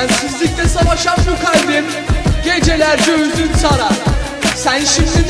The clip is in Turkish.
Sensizlikle savaşan bu kalbim Gecelerce üzün sarar. Sen şimdi